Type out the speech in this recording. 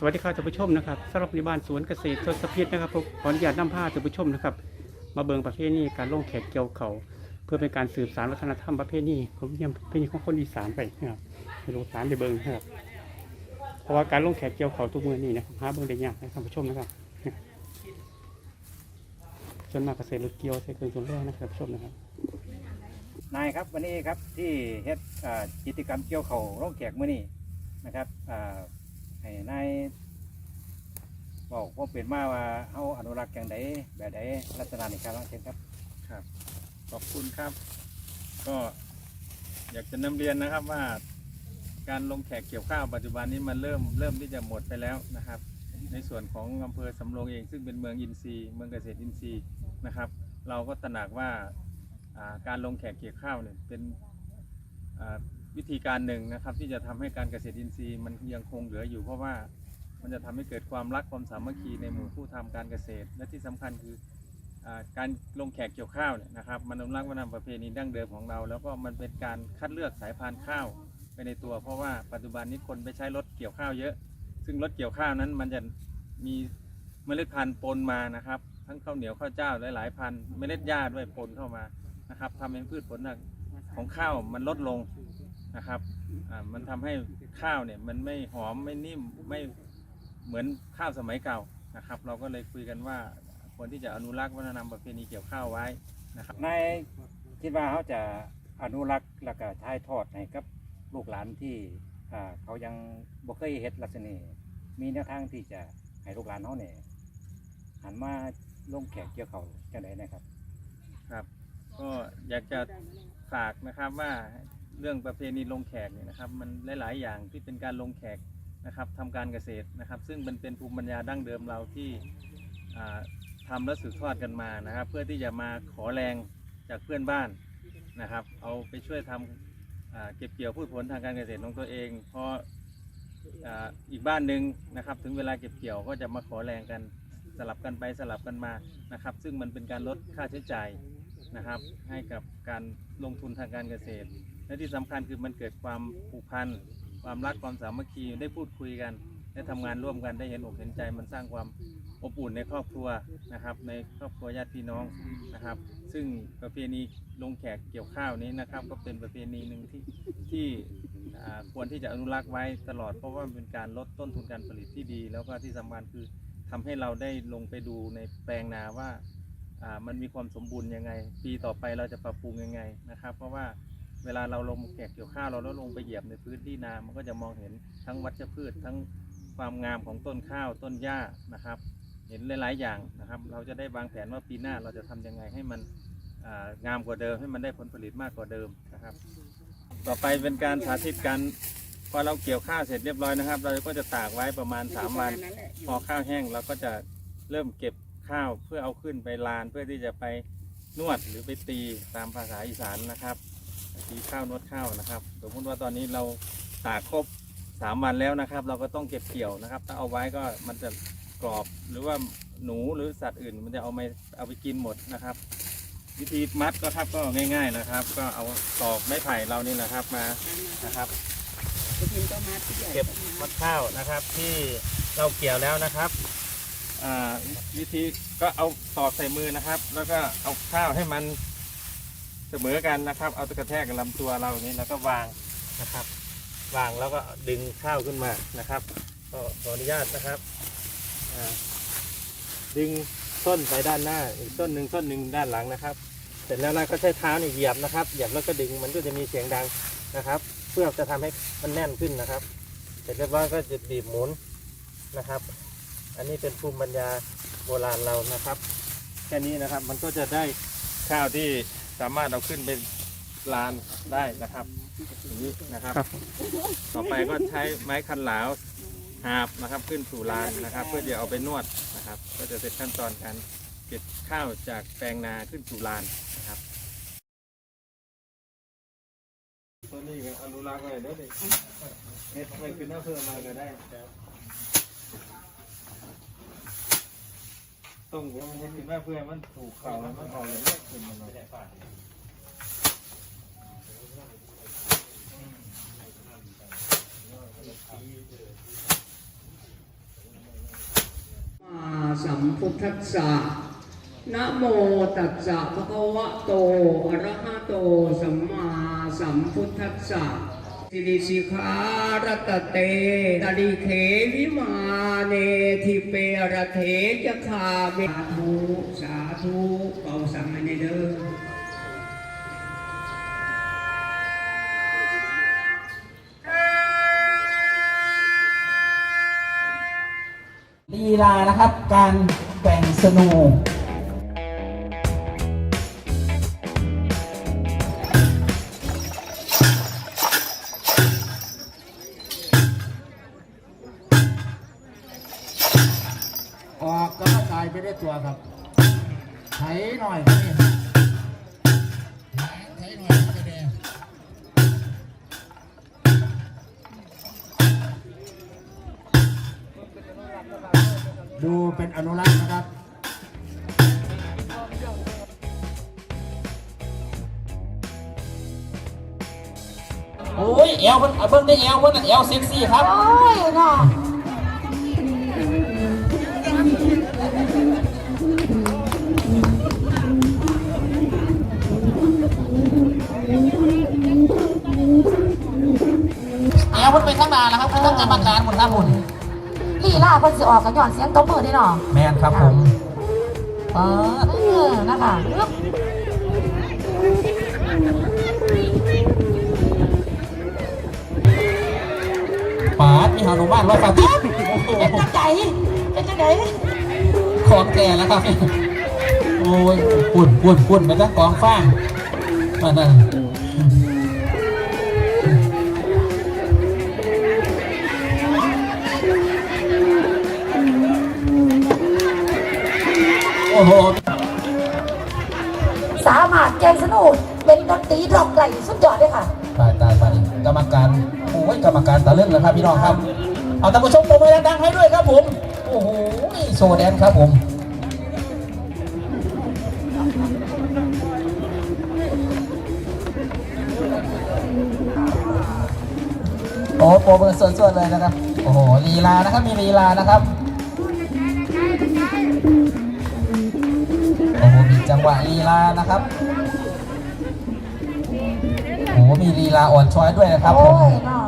สวัสดีครับท่านผู้ชมนะครับสำหรับในบ้านสวนเกษตรทศพิษนะครับผมขออนุญาตนำผ้าท่านผู้ชมนะครับ มาเบิงประเภทนี้การล่องแขกเกี่ยวเขาเพื่อเป็นการสืบสานวัฒนธรรมประเภทนี้ผมยังประเพณีของคนอีสานไปนะครับไปลงสารไปเบิงนะครับเพราะว่าการล่องแขกเกี่ยวเขาทุกมือนี่นะครับหาเบิงได้ยากนะท่านผู้ชมนะครับจนมากเกษตรรถเกี่ยวใช้เครื่องส่วนแรกนะครับท่านผู้ชมนะครับนายครับวันนี้ครับที่เฮ็ดอ่ากิจกรรมเกี่ยวเขาวร่องแขกเมื้อนี้นะครับอ่า ให้นายบอกว่าเป็นมาว่าเฮาอนุรักษ์อย่างใดแบบใดลักษณะในการร้องเช่นครับ ครับ ขอบคุณครับ ก็อยากจะนำเรียนนะครับว่า การลงแขกเกี่ยวข้าวปัจจุบันนี้มันเริ่มเริ่มที่จะหมดไปแล้วนะครับ ในส่วนของอำเภอสำโรงเองซึ่งเป็นเมืองอินทรีย์เมืองเกษตรอินทรีย์นะครับ เราก็ตระหนักว่าการลงแขกเกี่ยวข้าวเนี่ยเป็น วิธีการหนึ่งนะครับ ที่จะทำให้การเกษตรอินทรีย์มันยังคงเหลืออยู่ เพราะว่ามันจะทำให้เกิดความรักความสามัคคีในหมู่ผู้ทำการเกษตร และที่สำคัญคือการลงแขกเกี่ยวข้าวเนี่ยนะครับมันอนุรักษ์วัฒนธรรมประเพณีดั้งเดิมของเรา แล้วก็มันเป็นการคัดเลือกสายพันธุ์ข้าวไปในตัว เพราะว่าปัจจุบันนี้คนไปใช้รถเกี่ยวข้าวเยอะ ซึ่งรถเกี่ยวข้าวนั้นมันจะมีเมล็ดพันธุ์ปนมานะครับ ทั้งข้าวเหนียวข้าวเจ้าหลายๆพันธุ์เมล็ดหญ้าด้วยปนเข้ามานะครับทำให้พืชผลของข้าวมันลดลง นะครับอ่ามันทำให้ข้าวเนี่ยมันไม่หอมไม่นิ่มไม่เหมือนข้าวสมัยเก่านะครับ เราก็เลยคุยกันว่าควรที่จะอนุรักษ์วัฒนธรรมประเพณีเกี่ยวข้าวไว้นะครับ นายคิดว่าเขาจะอนุรักษ์แล้วก็ถ่ายทอดให้กับลูกหลานที่อ่าเขายังบ่เคยเฮ็ดลักษณะนี้มีแนวทางที่จะให้ลูกหลานเขาเนี่ยหันมาลงแขกเกี่ยวเขาวจังไดนะครับ ครับก็อยากจะฝากนะครับว่า เรื่องประเพณีลงแขกเนี่ยนะครับมันหลาย ๆ อย่างที่เป็นการลงแขกนะครับทำการเกษตรนะครับ ซึ่งมันเป็นภูมิปัญญาดั้งเดิมเราที่ทำและสืบทอดกันมานะครับ เพื่อที่จะมาขอแรงจากเพื่อนบ้านนะครับ เอาไปช่วยทำเก็บเกี่ยวพืชผลทางการเกษตรของตัวเองพออีกบ้านหนึ่งนะครับ ถึงเวลาเก็บเกี่ยวก็จะมาขอแรงกันสลับกันไปสลับกันมานะครับ ซึ่งมันเป็นการลดค่าใช้จ่ายนะครับ ให้กับการลงทุนทางการเกษตร และที่สำคัญคือมันเกิดความผูกพัน ความรักความสามัคคีได้พูดคุยกัน ได้ทำงานร่วมกันได้เห็นอกเห็นใจ มันสร้างความอบอุ่นในครอบครัวนะครับ ในครอบครัวญาติพี่น้องนะครับ ซึ่งประเพณีลงแขกเกี่ยวข้าวนี้นะครับ ก็เป็นประเพณีหนึ่งที่ที่ควรที่จะอนุรักษ์ไว้ตลอด เพราะว่าเป็นการลดต้นทุนการผลิตที่ดี แล้วก็ที่สำคัญคือทำให้เราได้ลงไปดูในแปลงนาว่ามันมีความสมบูรณ์ยังไง ปีต่อไปเราจะปรับปรุงยังไงนะครับ เพราะว่า เวลาเราลงแขกเกี่ยวข้าวเราแล้วลงไปเหยียบในพื้นที่นามันก็จะมองเห็นทั้งวัชพืชทั้งความงามของต้นข้าวต้นหญ้านะครับ เห็นหลาย ๆ อย่างนะครับ เราจะได้วางแผนว่าปีหน้าเราจะทำยังไงให้มันงามกว่าเดิมให้มันได้ผลผลิตมากกว่าเดิมนะครับ ต่อไปเป็นการสาธิตการพอเราเกี่ยวข้าวเสร็จเรียบร้อยนะครับ เราก็จะตากไว้ประมาณ 3 วันพอข้าวแห้งเราก็จะเริ่มเก็บข้าวเพื่อเอาขึ้นไปลานเพื่อที่จะไปนวดหรือไปตีตามภาษาอีสานนะครับ ตีข้าวนวดข้าวนะครับ สมมติว่าตอนนี้เราตากครบสามวันแล้วนะครับ เราก็ต้องเก็บเกี่ยวนะครับ ถ้าเอาไว้ก็มันจะกรอบหรือว่าหนูหรือสัตว์อื่น มันจะเอาไปเอาไปกินหมดนะครับ วิธีมัดก็ครับก็ง่าย ๆนะครับ ก็เอาตอกไม้ไผ่เรานี่แหละครับมานะครับเก็บมัดข้าวนะครับ ที่เราเกี่ยวแล้วนะครับอ่าวิธีก็เอาตอกใส่มือนะครับ แล้วก็เอาข้าวให้มัน เสมอกันนะครับ เอาตะกระแทกกับลำตัวเราอย่างนี้แล้วก็วางนะครับ วางแล้วก็ดึงข้าวขึ้นมานะครับก็ขออนุญาตนะครับดึงต้นไปด้านหน้าอีกต้นหนึ่งต้นหนึ่งด้านหลังนะครับ เสร็จแล้วเราก็ใช้เท้าเนี่ยเหยียบนะครับเหยียบแล้วก็ดึงมันก็จะมีเสียงดังนะครับ เพื่อจะทำให้มันแน่นขึ้นนะครับ เสร็จเรียบร้อยก็จะบีบหมุนนะครับ อันนี้เป็นภูมิปัญญาโบราณเรานะครับ แค่นี้นะครับมันก็จะได้ข้าวที่ สามารถเอาขึ้นไปลานได้นะครับอย่างนี้นะครับ ครับต่อไปก็ใช้ไม้คันหลาวหาบนะครับขึ้นสู่ลานนะครับ เพื่อจะเอาไปนวดนะครับ ก็จะเสร็จขั้นตอนการเก็บข้าวจากแปลงนาขึ้นสู่ลานนะครับตัวนี้ก็อนุรักษ์ไว้เด้อเด็กเฮ็ดไว้ขึ้นหน้าเพิ่มมาก็ได้ ต้องเดี๋ยวมันเฮ็ดขึ้นมาเพื่อให้มันถูกเข่าแล้วมันเออกอย่างนี้ขึ้นมาเลยสัมพุทธัสสะนะโมตัสสะภะคะวะโต อะระหะโต สัมมาสัมพุทธัสสะ สิริสิขารตเตตะลิเขวิมาเนทิเประเทจะคาเมสาธุสาธุเป่าสังให้ในเด้อลีลานะครับ การแบ่งสนู กำลังกายไปได้ตัวครับไถหน่อยนี่ไถหน่อยก็ได้ดูเป็นอนุรักษ์นะครับโอ้ยเอวมันเบิ้งได้เอวมันเอวเซ็กซี่ครับ โอ้ยเนาะ น้าแล้วครับทั้งกรรมการหมดครับหมดลีลาเพิ่นสิออกกันย้อนเสียงตบมือได้เนาะแมนครับผมป๊าดเออนะคะอึ๊บป๊าดมีหาหนูบ้านว่าฝากโอ้เป็นโหจังใจเป็นจังไดของแก่แล้วครับ โอ้ยปุ่นปุ่นปุ่นไปตั้งกองฟางนั่นนั่น สามารถแกงสนุกเป็นดนตรีดอกไหลสุดยอดเลยค่ะตายตายตายกรรมการโอ้ยกรรมการตะลึงแล้วครับพี่น้องครับ เอาท่านผู้ชมปรบมือดังให้ด้วยครับผม โอ้โหโซแดนครับผมโอ้โปรเบอร์ส่วนๆเลยนะครับ โอ้โหลีลานะครับ มีลีลานะครับ งหวะลีลานะครับโอ้โหมีลีลาอ่อนช้อยด้วยนะครับผโอ้มยเนอ